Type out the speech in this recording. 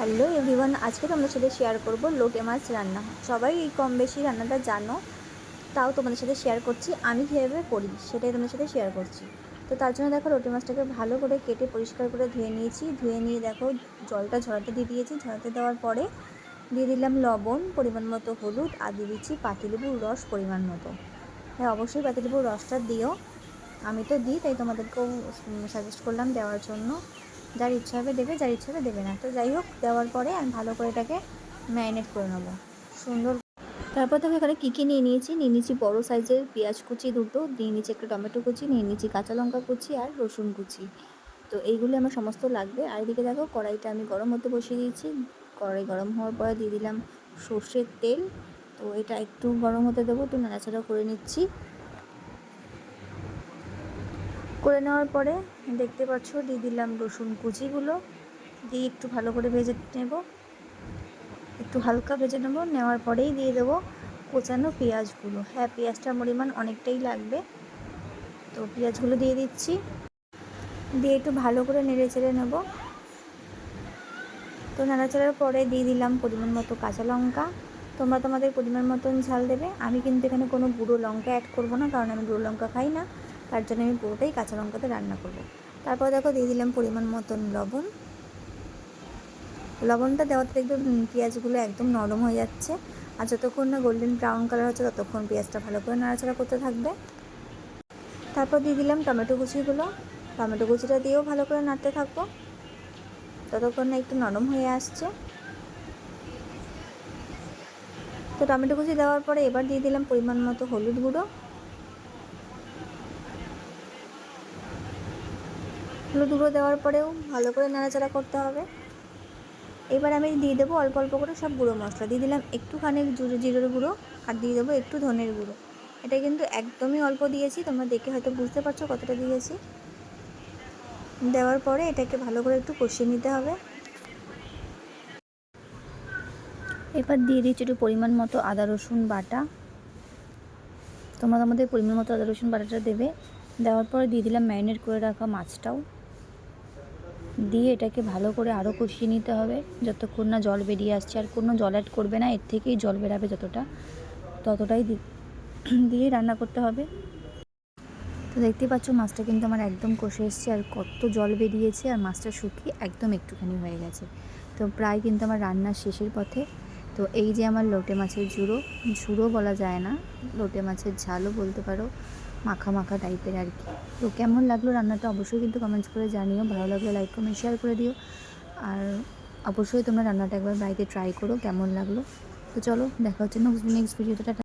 Hello everyone, আজকে তোমাদের সাথে শেয়ার করব লোটে মাছ রান্না। সবাই এই কম বেশি রান্নাটা জানো, তাও তোমাদের সাথে শেয়ার করছি। আমি কীভাবে করি সেটাই তোমাদের সাথে শেয়ার করছি। তো তার জন্য দেখো লোটে মাছটাকে ভালো করে কেটে পরিষ্কার করে ধুয়ে নিয়েছি। ধুয়ে নিয়ে দেখো জলটা ঝরাতে দিয়ে দিয়েছি। ঝরাতে দেওয়ার পরে দিয়ে দিলাম লবণ, পরিমাণ মতো হলুদ আর দিয়ে দিচ্ছি পাতিলেবুর রস পরিমাণ মতো। হ্যাঁ অবশ্যই পাতিলেবুর রসটা দিও। আমি তো দিই, তাই তোমাদেরকেও সাজেস্ট করলাম দেওয়ার জন্য। যার ইচ্ছা হবে দেবে, যার ইচ্ছা হবে দেবে না। তো যাই হোক, দেওয়ার পরে আমি ভালো করে এটাকে ম্যারিনেট করে নেব। সুন্দর। তারপর দেখো এখানে কী কী নিয়ে নিয়েছি? নিয়ে নিয়েছি বড়ো সাইজের পেঁয়াজ কুচি দুটো, নিয়ে নিয়েছি একটা টমেটো কুচি, নিয়ে নিয়েছি কাঁচা লঙ্কা কুচি আর রসুন কুচি। তো এইগুলি আমার সমস্ত লাগবে। আর এদিকে দেখো কড়াইটা আমি গরম হতে বসিয়ে দিয়েছি। কড়াই গরম হওয়ার পরে দিয়ে দিলাম সর্ষের তেল। তো এটা একটু গরম হতে দেবো, একটু নাড়াচাড়া করে নিচ্ছি। করে নেওয়ার পরে দেখতে পাচ্ছ দিয়ে দিলাম রসুন কুচিগুলো। দিয়ে একটু ভালো করে ভেজে নেব। একটু হালকা ভেজে নেব, নেওয়ার পরেই দিয়ে দেবো কোচানো পেঁয়াজগুলো। হ্যাঁ পেঁয়াজটার পরিমাণ অনেকটাই লাগবে। তো পেঁয়াজগুলো দিয়ে দিচ্ছি। দিয়ে একটু ভালো করে নেড়ে চেড়ে নেব। তো নাড়াচাড়ার পরে দিয়ে দিলাম পরিমাণ মতো কাঁচা লঙ্কা। তোমরা তোমাদের পরিমাণ মতন ঝাল দেবে। আমি কিন্তু এখানে কোনো গুঁড়ো লঙ্কা অ্যাড করব না, কারণ আমি গুঁড়ো লঙ্কা খাই না। তার জন্য আমি পুরোটাই কাঁচা লঙ্কাতে রান্না করব। তারপর দেখো দিয়ে দিলাম পরিমাণ মতন লবণ। লবণটা দেওয়াতে দেখবে পেঁয়াজগুলো একদম নরম হয়ে যাচ্ছে। আর যতক্ষণ না গোল্ডেন ব্রাউন কালার হচ্ছে, ততক্ষণ পেঁয়াজটা ভালো করে নাড়াচাড়া করতে থাকবে। তারপর দিয়ে দিলাম টমেটো কুচিগুলো। টমেটো কুচিটা দিয়েও ভালো করে নাড়তে থাকব। ততক্ষণ না একটু নরম হয়ে আসছে। তো টমেটো কুচি দেওয়ার পরে এবার দিয়ে দিলাম পরিমাণ মতো হলুদ গুঁড়ো। হলুদ গুঁড়ো দেওয়ার পরেও ভালো করে নাড়াচাড়া করতে হবে। এবার আমি দিয়ে দেবো অল্প অল্প করে সব গুঁড়ো মশলা। দিয়ে দিলাম একটুখানি জিরের গুঁড়ো আর দিয়ে দেবো একটু ধনের গুঁড়ো। এটা কিন্তু একদমই অল্প দিয়েছি, তোমরা দেখে হয়তো বুঝতে পারছ কতটা দিয়েছি। দেওয়ার পরে এটাকে ভালো করে একটু কষিয়ে নিতে হবে। এবার দিয়ে দিচ্ছি একটু পরিমাণ মতো আদা, রসুন বাটা। তোমরা আমাদের পরিমাণ মতো আদা, রসুন বাটাটা দেবে। দেওয়ার পরে দিয়ে দিলাম ম্যারিনেট করে রাখা মাছটাও। দিয়ে এটাকে ভালো করে আরও কষিয়ে নিতে হবে। যতক্ষণ না জল বেরিয়ে আসছে, আর কোনো জল অ্যাড করবে না, এর থেকেই জল বেরাবে যতটা। ততটাই দিয়ে রান্না করতে হবে। তো দেখতে পাচ্ছ, মাছটা কিন্তু আমার একদম কষে এসছে, আর কত জল বেরিয়েছে, আর মাছটা শুকিয়ে একদম একটুখানি হয়ে গেছে। তো প্রায় কিন্তু আমার রান্নার শেষের পথে। তো এই যে আমার লোটে মাছের ঝুড়ো ঝুড়ো বলা যায় না, লোটে মাছের ঝালও বলতে পারো। মাখা মাখা টাইপের আর কি। তো কেমন লাগল রান্নাটা অবশ্যই কিন্তু কমেন্টস করে জানিও, ভালো লাগল লাইক কমেন্ট শেয়ার করে দিও। আর অবশ্যই তোমরা রান্নাটা একবার বাড়িতে ট্রাই করো, কেমন লাগল। তো চলো, দেখা হচ্ছে নেক্সট ভিডিওটা